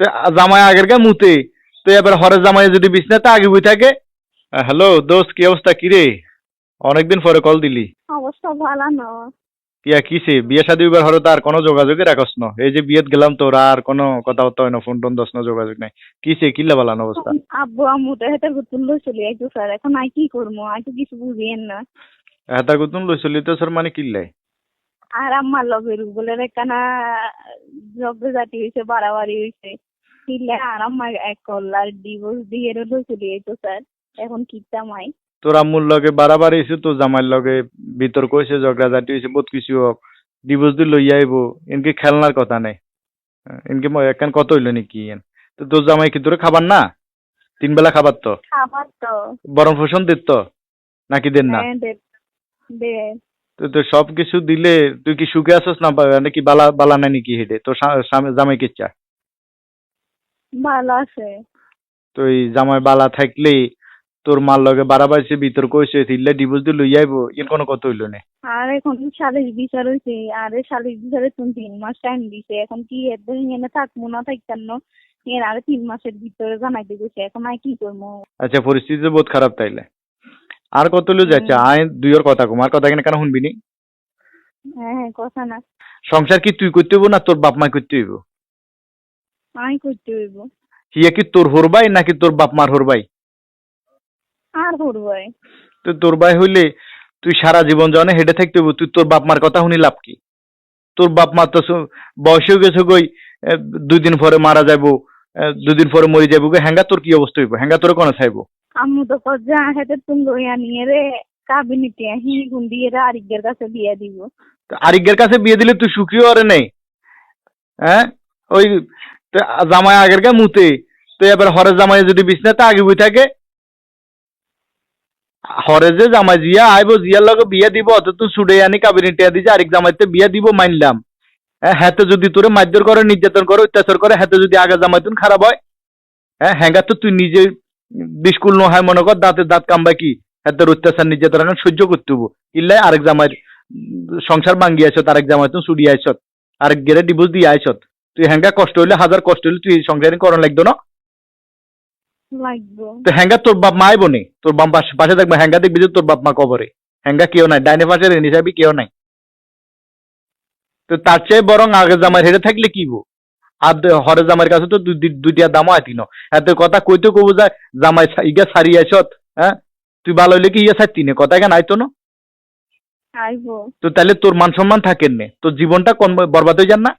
তো জামাই আগের গা মুতে তো এবার হরের জামাই যদি বিছনাতে আগে বই থাকে হ্যালো দোস্ত কি অবস্থা? কি রে? অনেকদিন পরে কল দিলি। অবস্থা ভালো না। ইয়া কিসে বিয়ে শাদী এবার হরে তার কোনো যোগাযোগই রাখস না। এই যে বিয়েত গেলাম তোর আর কোনো কথাবার্তা হয় না ফোন টোন দশ না যোগাযোগ নাই। কিসে কিল্লা বালান অবস্থা? আব্বু আম্মু তো হেতার গুতুল চলে আইতো স্যার। এখন আই কি করব আই তো কিছু বুঝিয়েন না। এতা গুতুন লইছলি তো স্যার মানে কিল্লাই আর আম্মার লগে রুগুলের একখানা জব্দ জাতি হয়েছে বাড়াবাড়ি হয়েছে কিলে আর আম্মা এক কল্লার ডিভোর্স দিয়ে রইল চলে আইতো স্যার। এখন কিতাম আই তোর আম্মুর লগে বাড়াবাড়ি হয়েছে তোর জামাইর লগে বিতর্ক হয়েছে ঝগড়া ঝাঁটি হয়েছে বহুত কিছু হোক ডিভোর্স দিয়ে লইয়া আইব এনকে খেলনার কথা নেই। এনকে এখান কত হইল নাকি এন? তো তোর জামাই কি তোরে খাবার না? তিন বেলা খাবার তো? খাবার তো। বরং পোষণ দিত তো? নাকি দেন না? হ্যাঁ, তো তো সব কিছু দিলে তুই কি সুখে আছিস না নাকি বালা বালা নাই নাকি হেঁটে? তোর জামাই কি ভালো আছে। তো এই জামাই বালা থাকলে তোর মার লগে বাড়াবাড়ি বিতর্ক হয়েছে তিনলে ডিভোর্স দিয়ে লইয়া আইব এর কোনো কত হইল না। আর এখন সালিশ বিচার হয়েছে আর সালিশ বিচারে তুমি তিন মাস টাইম দিছে এখন কি এদের এনে থাকব না থাকতাম না? এর আরে তিন মাসের ভিতরে জানাইতে গেছে এখন আমি কি করব? আচ্ছা পরিস্থিতি বহুত খারাপ তাইলে। আর কত লো যাচ্ছে? হুম। আয় দুইয়ের কথা কম আর কথা কেন কেন শুনবি নি? হ্যাঁ হ্যাঁ কথা না। সংসার কি তুই করতে হইব না তোর বাপ মা করতে হইব? আমি করতে হইব। হিয়া কি তোর হরবাই নাকি তোর বাপ মার হরবাই? আর করব এই। তো তোর ভাই হইলে তুই সারা জীবন জনে হেঁটে থাকতে হইব তুই তোর বাপ মার কথা শুনি লাভ কি? তোর বাপ মা তো বয়সেও গেছে গই দুই দিন পরে মারা যাইবো এ, দুই দিন পরে মরে যাইবো হ্যাঙ্গা তোর কি অবস্থা হইব? হ্যাঙ্গা তোর কোনে চাইব আম্মু তো কচ্ছে হেতে তুমি লইয়া নিয়ে রে কাবিনিতে হি গুন দিয়ে রে আরিকের কাছে বিয়ে দিব। তো আরিকের কাছে বিয়ে দিলে তুই সুখী হরে নেই? হ্যাঁ? ওই জামাই আগের গা মুতে। তো এবার হরের জামাই যদি বিছনাতে আগে বই থাকে। হরে যে জামাই জিয়া আইবো, জিয়ার লগে বিয়ে দিব অত তুই ছুড়ে আনি, কাবিনী টিয়া দিছে, আরেক জামাইতে বিয়ে দিব মানলাম হ্যাঁ যদি তোরে মারধর করে, নির্যাতন করে, অত্যাচার করে হাতে যদি আগে জামাই তুন খারাপ হয় হ্যাঁ হ্যাঙ্গা তো তুই নিজে বিস্কুল ন হয়, মনে কর দাঁতে দাঁত কামবা কি? হাতের অত্যাচার, নির্যাতন এখন সহ্য করতে হব ইল্লাই আরেক জামাই সংসার ভাঙ্গি আরেক জামাই তুন চুরি আইছত আরেক গেরে ডিভোর্স দিয়ে আইছত তুই হ্যাঙ্গা কষ্ট হইলে হাজার কষ্ট হইলে তুই সংসারিং করণ লাগতো না? লাগবো। তো হ্যাঙ্গা তোর বাপ মা আইব নি? তোর বাপ পাশে পাশে দেখবে হ্যাঙ্গা দেখবি যে তোর বাপ মা কবরে। হ্যাঙ্গা কেউ নাই ডাইনে পাশে রেনি হিসাবে কেউ নাই। তো তার চেয়ে বরং আগে জামাই হেরে থাকলে কি বো আর হরে জামাইয়ের কাছে তো দুই- দুই- দুইটা দামও আইতি ন। এত কথা কইতে কব যায় জামাই ইগা সারি আইছত হ্যাঁ? তুই ভালো হইলে কি ইয়া সারতি নে? কথা কেন আইতো না? তো তাহলে তোর মান সম্মান থাকেন নে? তোর জীবনটা কোন বরবাদ হয়ে যান না?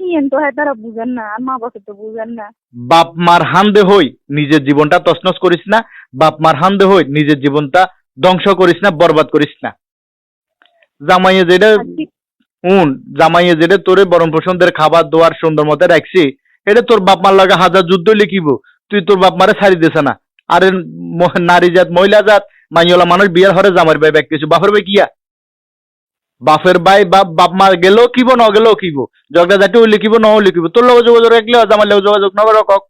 ইয়েন তো হয় তারা বুঝেন না আর মা বাবা তো বুঝেন না। বাপ মার হান্দে হই নিজের জীবনটা তছনছ করিস না। বাপ মার হান্দে হই নিজের জীবনটা ধ্বংস করিস না বরবাদ করিস না। জামাইয়ে যেটা উন জামাইয়ে যেটা তোরে বরণ পোষণদের খাবার দোয়ার সুন্দর মতো রাখছি এটা তোর বাপ মার লাগে হাজার যুদ্ধ লিখিব তুই তোর বাপ মারে ছাড়ি দিছে না। আরে নারী জাত মহিলা জাত মাইওলা মানুষ বিয়ার হরে জামার ভাই ব্যাগ কিছু বাপের ভাই কিয়া বাপের ভাই বাপ বাপ মা গেলেও কিব ন গেলেও কিব। ঝগড়া জাতি হইলে কিব ন কিব। তোর লগে যোগাযোগ রাখলে জামার লগে যোগাযোগ নগর কক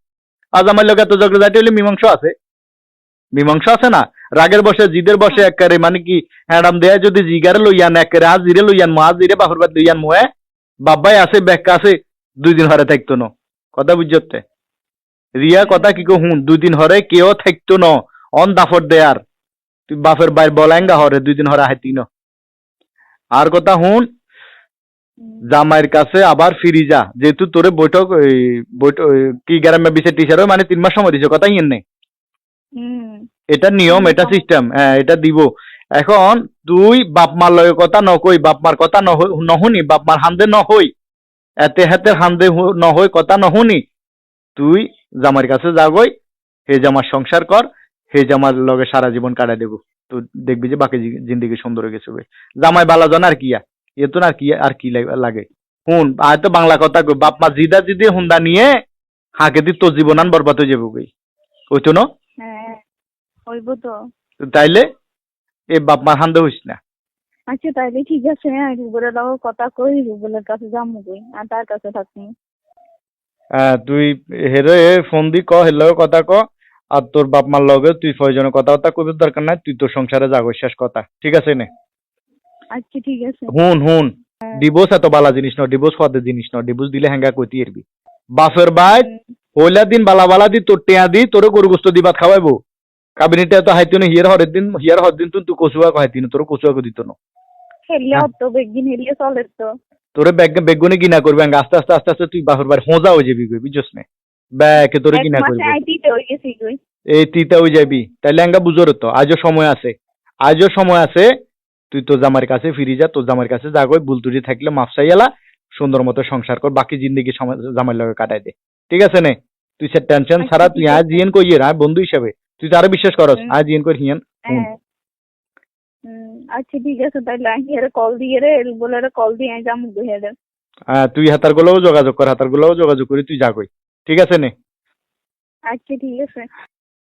আজামার লগে তো ঝগড়া জাতি হইলে মীমাংস আছে। মীমাংস আছে না? রাগের বসে, জিদের বসে একারে মানে কি হ্যাডাম দেয়া যদি জিগারে লইয়ান একারে আজ জিরে লইয়ান মো আজ জিরে বাপের বাদ লইয়ান মো হ্যাঁ বাবাই আছে ব্যাখ্যা আছে দুই দিন হরে থাকতো ন? কথা বুঝতে রিয়া কথা কি হুন দুই দিন হরে কেউ থাকতো ন? অন দাফর দেয়ার তুই বাপের বাইর বলাঙ্গা হরে দুই দিন হরে হাইতি ন? আর কথা হুন জামাইয়ের কাছে আবার ফিরি যা। যেহেতু তোরে বৈঠক কি গ্রামে বিশে টিচার মানে তিন মাস সময় দিছে কথা ইয়েন নেই। এটা নিয়ম এটা সিস্টেম হ্যাঁ এটা দিব। এখন তুই বাপ মার লগে কথা নকই বাপ মার কথা নহ- নহুনি বাপ মার হান্দে নহই। এতে হাতে হান্দে নহই কথা নহুনি। তুই জামার কাছে যাগই হে জামার সংসার কর হে জামার লগে সারা জীবন কাটাই দেবো। তো দেখবি যে বাকি জিন্দেগি সুন্দর হয়ে গেছে। জামাই বালা জন আর কিয়া এ তো না আর কি আর কি লাগে। হুন আর তো বাংলা কথা কই বাপ মা জিদা জিদি হুন্দা নিয়ে হাঁকে দি তোর জীবন আন বরবাদ হয়ে যাব গই ওই তো না? হ্যাঁ হইব তো। তো তাইলে এ বাপ মার হান্দে হইস না। আচ্ছা তাইলে ঠিক আছে হ্যাঁ রুবেলের লগে কথা কই রুবেলের কাছে যাব কই আর তার কাছে থাকব তুই হেরে ফোন দি ক হের লগে কথা ক। আর তোর বাপ মার লগে তুই প্রয়োজনে কথাবার্তা কবির দরকার নাই তুই তোর সংসারে যাগো শেষ কথা। ঠিক আছে নে? আচ্ছা ঠিক আছে। হুন হুন। ডিভোর্স এত বালা জিনিস ন ডিভোর্স হওয়ার জিনিস ন ডিভোর্স দিলে হ্যাঙ্গা কইতি এরবি বাফের বাইত পয়লা দিন বালা বালা দি তোর টেয়া দি তোর গরু গোস্ত দি ভাত খাওয়াইবো। কাবিনেটে তো হাইতিনো হিয়ার হরের দিন হিয়ার হর দিন তুই কচুয়া খাইতিনো তোর কচুয়া কো দিত না। হেললে অত বেগিন হেললে চলে তো। তোরে বেগ বেগুনে গিনা করবে আস্তে আস্তে আস্তে আস্তে তুই বাপের বাড়ি হোঁজা হয়ে যাবি বুঝছস না? ব্যাকে তোরে এক গিনা মাসে করবে হয়ে এই তিতা হয়ে যাবি। বুঝোর তো আজও সময় আছে। আজও সময় আছে তুই তোর জামার কাছে ফিরে যা তোর জামার কাছে যা কই ভুল থাকলে মাফসাই এলা। সুন্দর মতো সংসার কর বাকি জিন্দগি জামার লগে কাটাই দে। ঠিক আছে নে? তুই সে টেনশন আচ্ছা, ছাড়া তুই ঠিক আজ। জিয়েন কইয়ে রা বন্ধু হিসাবে। তুই তারে বিশ্বাস করস। আজ জিয়েন কর হিয়ান। হ্যাঁ। আচ্ছা ঠিক আছে তাহলে হিয়ারে কল দিয়ে রে বলে কল দিয়ে যাম হেরে আহ, তুই হাতার গুলোও যোগাযোগ কর হাতার গুলোও যোগাযোগ করি তুই যা কই। ঠিক আছে নে। আচ্ছা ঠিক আছে।